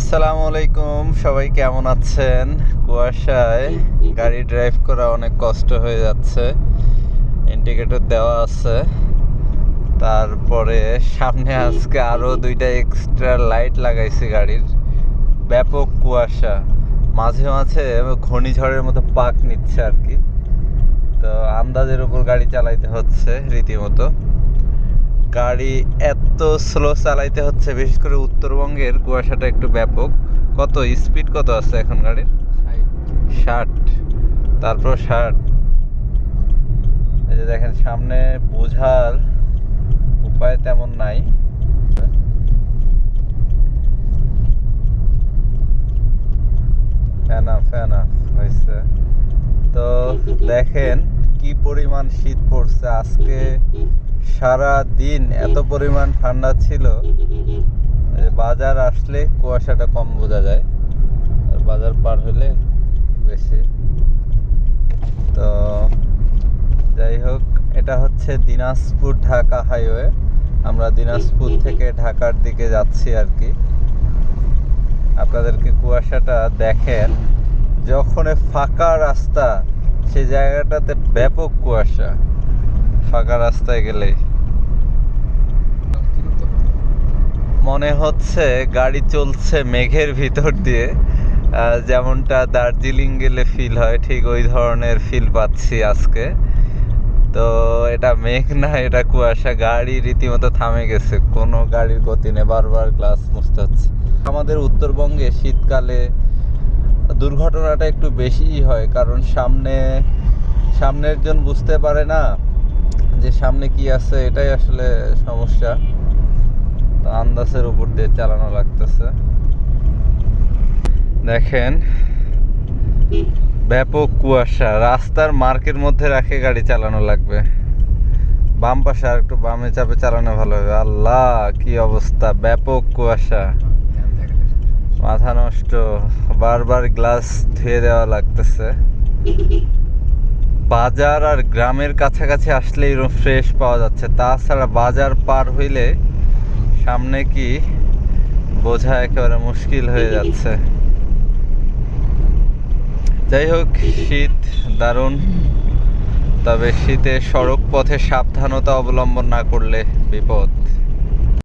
আসসালামু আলাইকুম, সবাই কেমন আছেন? কুয়াশায় গাড়ি ড্রাইভ করা অনেক কষ্ট হয়ে যাচ্ছে। ইন্ডিকেটর দেওয়া আছে। তারপরে সামনে আজকে আরও দুইটা এক্সট্রা লাইট লাগাইছি গাড়ির। ব্যাপক কুয়াশা। মাঝে মাঝে ঘূর্ণিঝড়ের মতো পাক নিচ্ছে আর কি। তো আন্দাজের উপর গাড়ি চালাইতে হচ্ছে রীতিমতো। গাড়ি এত স্লো চালাইতে হচ্ছে, বিশেষ করে উত্তরবঙ্গের কুয়াশাটা একটু ব্যাপক। কত? স্পিড কত আছে এখন গাড়ির? ষাট। তারপর ষাট। এই যে দেখেন, সামনে বোঝার উপায় তেমন নাই। হয়েছে। তো দেখেন কি পরিমাণ শীত পড়ছে। আজকে সারা দিন এত পরিমাণ ঠান্ডা ছিল বাজার আসলে কুয়াশাটা কম বোঝা যায়। আর বাজার পার হলে বেশি। তো যাই হোক, এটা হচ্ছে দিনাজপুর ঢাকা হাইওয়ে। আমরা দিনাজপুর থেকে ঢাকার দিকে যাচ্ছি আর কি। আপনাদেরকে কুয়াশাটা দেখেন, যখন ফাঁকা রাস্তা, সে জায়গাটাতে ব্যাপক কুয়াশা। ফাঁকা রাস্তায় গেলে। মনে হচ্ছে গাড়ি চলছে মেঘের ভিতর দিয়ে। যেমনটা দার্জিলিং গেলে ফিল হয়, ঠিক ওই ধরনের ফিল পাচ্ছি আজকে। তো এটা মেঘ না, এটা কুয়াশা। গাড়ি রীতিমতো থামে গেছে। কোনো গাড়ির গতি নেই। বারবার গ্লাস মুছতে হচ্ছে। আমাদের উত্তরবঙ্গে শীতকালে দুর্ঘটনাটা একটু বেশিই হয়, কারণ সামনে, সামনের জন বুঝতে পারে না যে সামনে কি আছে, এটাই আসলে সমস্যা। তো আন্দাজের উপর দিয়ে চালানো লাগতেছে। দেখেন, ব্যাপক কুয়াশা। রাস্তার মার্কের মধ্যে রাখে গাড়ি চালানো লাগবে। বাম পাশে আর একটু বামে চাপে চালানো ভালো হবে। আল্লাহ, কি অবস্থা! ব্যাপক কুয়াশা। মাথা নষ্ট। বারবার গ্লাস ধুয়ে দেওয়া লাগতেছে। বাজার আর গ্রামের কাছাকাছি আসলে এরকম ফ্রেশ পাওয়া যাচ্ছে। তাছাড়া বাজার পার হইলে সামনে কি বোঝা একেবারে মুশকিল হয়ে যাচ্ছে। যাই হোক, শীত দারুণ। তবে শীতে সড়ক পথে সাবধানতা অবলম্বন না করলে বিপদ।